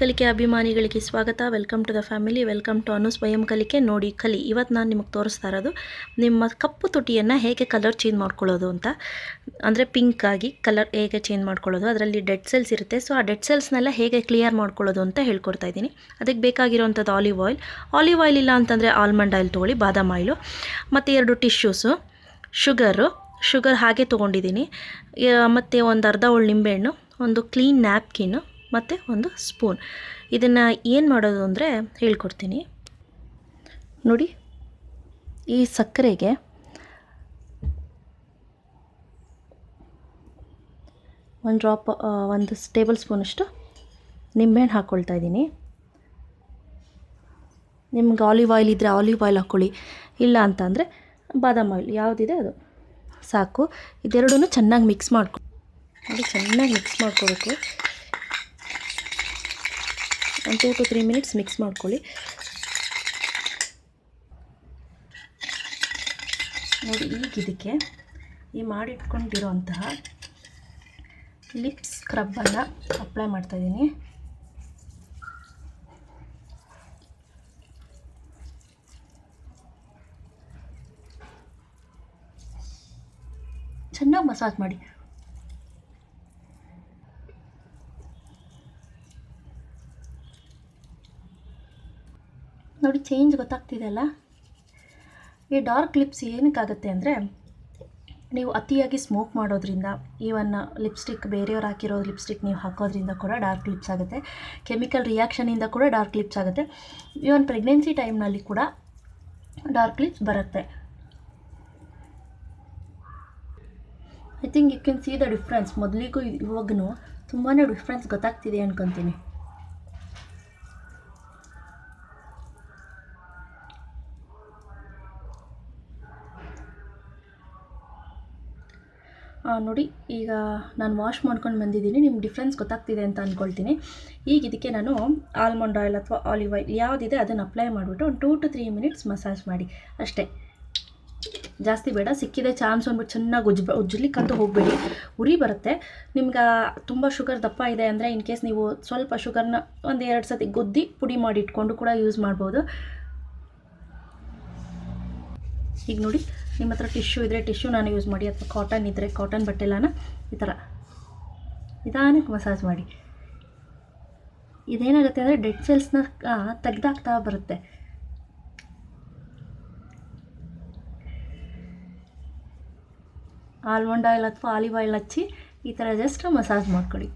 ಕಲಿಕೆ ಅಭಿಮಾನಿಗಳಿಗೆ ಸ್ವಾಗತ. Welcome to the family welcome to Anu ಸ್ವಯಂ ಕಲಿಕೆ. ನೋಡಿ, ಕಲಿ. ಇವತ್ತು ನಾನು ನಿಮಗೆ ತೋರಿಸ್ತಾ ಇರೋದು, ನಿಮ್ಮ ಕಪ್ಪು ತುಟಿಯನ್ನು ಹೇಗೆ ಕಲರ್ ಚೇಂಜ್ ಮಾಡ್ಕೊಳ್ಳೋದು ಅಂತ. ಅಂದರೆ ಪಿಂಕ್ ಆಗಿ ಕಲರ್ ಹೇಗೆ ಚೇಂಜ್ ಮಾಡ್ಕೊಳ್ಳೋದು, ಅದರಲ್ಲಿ ಡೆಡ್ ಸೆಲ್ಸ್ ಇರುತ್ತೆ. ಸೊ ಆ ಡೆಡ್ ಸೆಲ್ಸ್ನೆಲ್ಲ ಹೇಗೆ ಕ್ಲಿಯರ್ ಮಾಡ್ಕೊಳ್ಳೋದು ಅಂತ ಹೇಳ್ಕೊಡ್ತಾ ಇದ್ದೀನಿ. ಅದಕ್ಕೆ ಬೇಕಾಗಿರುವಂಥದ್ದು ಆಲಿವ್ ಆಯಿಲ್ ಆಲಿವ್ ಆಯಿಲ್ ಇಲ್ಲ ಅಂತಂದರೆ ಆಲ್ಮಂಡ್ ಆಯಿಲ್ ತೊಗೊಳ್ಳಿ, ಬಾದಾಮ್ ಆಯಿಲು ಮತ್ತು ಎರಡು ಟಿಶ್ಯೂಸು ಶುಗರು ಶುಗರ್ ಹಾಗೆ ತೊಗೊಂಡಿದ್ದೀನಿ. ಮತ್ತು ಒಂದು ಅರ್ಧ ಹೋಳು ನಿಂಬೆಹಣ್ಣು, ಒಂದು ಕ್ಲೀನ್ ನ್ಯಾಪ್ಕಿನ್ನು ಮತ್ತು ಒಂದು ಸ್ಪೂನ್. ಇದನ್ನು ಏನು ಮಾಡೋದು ಅಂದರೆ ಹೇಳ್ಕೊಡ್ತೀನಿ. ನೋಡಿ, ಈ ಸಕ್ಕರೆಗೆ ಒಂದು ಡ್ರಾಪ್ ಒಂದು ಟೇಬಲ್ ಸ್ಪೂನಷ್ಟು ನಿಂಬೆಹಣ್ಣು ಹಾಕ್ಕೊಳ್ತಾ ಇದ್ದೀನಿ. ನಿಮ್ಗೆ ಆಲಿವ್ ಆಯಿಲ್ ಇದ್ದರೆ ಆಲಿವ್ ಆಯಿಲ್ ಹಾಕ್ಕೊಳ್ಳಿ ಇಲ್ಲ ಅಂತಂದರೆ ಬಾದಾಮ್ ಆಯಿಲ್ ಯಾವುದಿದೆ ಅದು? ಸಾಕು. ಇದೆರಡೂ ಚೆನ್ನಾಗಿ ಮಿಕ್ಸ್ ಮಾಡ್ಕೊ ಚೆನ್ನಾಗಿ ಮಿಕ್ಸ್ ಮಾಡ್ಕೋಬೇಕು. ಒಂದು two to three minutes mix ಮಾಡ್ಕೊಳ್ಳಿ. ನೋಡಿ, ಈಗ ಇದಕ್ಕೆ ಈ ಮಾಡಿಟ್ಕೊಂಡಿರೋಂತಹ ಲಿಪ್ಸ್ ಸ್ಕ್ರಬ್ಬನ್ನು ಅಪ್ಲೈ ಮಾಡ್ತಾಯಿದ್ದೀನಿ ಚೆನ್ನಾಗಿ ಮಸಾಜ್ ಮಾಡಿ. ನೋಡಿ ಚೇಂಜ್ ಗೊತ್ತಾಗ್ತಿದೆ ಅಲ್ಲ ಈ ಡಾರ್ಕ್ ಲಿಪ್ಸ್ ಏನಕ್ಕಾಗುತ್ತೆ ಅಂದರೆ, ನೀವು ಅತಿಯಾಗಿ ಸ್ಮೋಕ್ ಮಾಡೋದ್ರಿಂದ ಈವನ್ ಲಿಪ್ಸ್ಟಿಕ್ ಬೇರೆಯವ್ರು ಹಾಕಿರೋ ಲಿಪ್ಸ್ಟಿಕ್ ನೀವು ಹಾಕೋದ್ರಿಂದ ಕೂಡ ಡಾರ್ಕ್ ಲಿಪ್ಸ್ ಆಗುತ್ತೆ. ಕೆಮಿಕಲ್ ರಿಯಾಕ್ಷನಿಂದ ಕೂಡ ಡಾರ್ಕ್ ಲಿಪ್ಸ್ ಆಗುತ್ತೆ. ಈವನ್ ಪ್ರೆಗ್ನೆನ್ಸಿ ಟೈಮ್ನಲ್ಲಿ ಕೂಡ ಡಾರ್ಕ್ ಲಿಪ್ಸ್ ಬರುತ್ತೆ. I think you can see the difference ಮೊದಲಿಗೂ ಇವಾಗೂ ತುಂಬಾ ಡಿಫ್ರೆನ್ಸ್ ಗೊತ್ತಾಗ್ತಿದೆ ಅನ್ಕೊತೀನಿ. ನೋಡಿ, ಈಗ ನಾನು ವಾಶ್ ಮಾಡ್ಕೊಂಡು ಬಂದಿದ್ದೀನಿ. ನಿಮ್ಗೆ ಡಿಫ್ರೆನ್ಸ್ ಗೊತ್ತಾಗ್ತಿದೆ ಅಂತ ಅಂದ್ಕೊಳ್ತೀನಿ ಈಗ ಇದಕ್ಕೆ ನಾನು ಆಲ್ಮಂಡ್ ಆಯಿಲ್ ಅಥವಾ ಆಲಿವ್ ಆಯಿಲ್ ಯಾವುದಿದೆ ಅದನ್ನು ಅಪ್ಲೈ ಮಾಡಿಬಿಟ್ಟು ಒಂದು two to three minutes massage ಮಾಡಿ. ಅಷ್ಟೇ. ಜಾಸ್ತಿ ಬೇಡ, ಸಿಕ್ಕಿದೆ ಚಾನ್ಸ್ ಅಂದ್ಬಿಟ್ಟು ಚೆನ್ನಾಗಿ ಉಜ್ಜ ಉಜ್ಜಲಿಕ್ಕಂತೂ ಹೋಗಬೇಡಿ. ಉರಿ ಬರುತ್ತೆ. ನಿಮ್ಗೆ ತುಂಬ ಶುಗರ್ ದಪ್ಪ ಇದೆ ಅಂದರೆ ಇನ್ ಕೇಸ್ ನೀವು ಸ್ವಲ್ಪ ಶುಗರ್ನ ಒಂದು ಎರಡು ಸತಿ ಗುದ್ದಿ ಪುಡಿ ಮಾಡಿ ಇಟ್ಕೊಂಡು ಕೂಡ ಯೂಸ್ ಮಾಡ್ಬೋದು. ಈಗ ನೋಡಿ, ನಿಮ್ಮ ಹತ್ರ ಟಿಶ್ಯೂ ಇದ್ದರೆ ಟಿಶ್ಯೂ ನಾನು ಯೂಸ್ ಮಾಡಿ, ಅಥವಾ ಕಾಟನ್ ಇದ್ದರೆ ಕಾಟನ್ ಬಟ್ಟೆಲಾನ ಈ ಥರ ನಿಧಾನಕ್ಕೆ ಮಸಾಜ್ ಮಾಡಿ. ಇದೇನಾಗುತ್ತೆ ಅಂದರೆ ಡೆಡ್ ಸೆಲ್ಸ್ನ ತೆಗೆದಾಗ್ತಾ ಬರುತ್ತೆ. ಆಲ್ಮಂಡ್ ಆಯಿಲ್ ಅಥವಾ ಆಲಿವ್ ಆಯಿಲ್ ಹಚ್ಚಿ ಈ ಥರ ಜಸ್ಟ್ ಮಸಾಜ್ ಮಾಡ್ಕೊಳ್ಳಿ.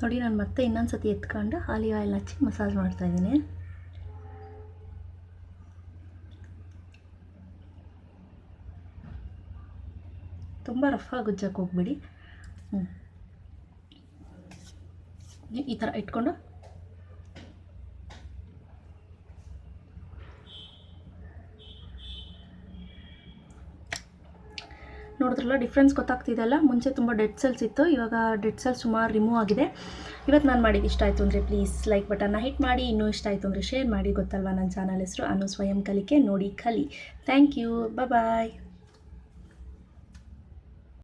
ನೋಡಿ, ನಾನು ಮತ್ತೆ ಇನ್ನೊಂದು ಸತಿ ಎತ್ಕೊಂಡು ಆಲಿ ಆಯಿಲ್ ಹಚ್ಚಿ ಮಸಾಜ್ ಮಾಡ್ತಾ ಇದ್ದೀನಿ. ತುಂಬ ರಫಾಗಿ ಉಜ್ಜಕ್ಕೆ ಹೋಗ್ಬಿಡಿ. ಈ ಥರ ಇಟ್ಕೊಂಡು ನೋಡಿದ್ರಲ್ಲ ಡಿಫ್ರೆನ್ಸ್ ಗೊತ್ತಾಗ್ತಿದೆಯಲ್ಲ ಮುಂಚೆ ತುಂಬ ಡೆಡ್ ಸೆಲ್ಸ್ ಇತ್ತು, ಇವಾಗ ಡೆಡ್ ಸೆಲ್ಸ್ ಸುಮಾರು ರಿಮೂವ್ ಆಗಿದೆ. ಇವತ್ತು ನಾನು ಮಾಡಿದ್ದು ಇಷ್ಟ ಆಯಿತು ಅಂದರೆ ಪ್ಲೀಸ್ ಲೈಕ್ ಬಟನ್ನ ಹಿಟ್ ಮಾಡಿ, ಇನ್ನೂ ಇಷ್ಟ ಆಯಿತು ಅಂದರೆ ಶೇರ್ ಮಾಡಿ. ಗೊತ್ತಲ್ವಾ ನನ್ನ ಚಾನಲ್ ಹೆಸರು? ಅನು ಸ್ವಯಂ ಕಲಿಕೆ, ನೋಡಿ ಕಲಿ. Thank you bye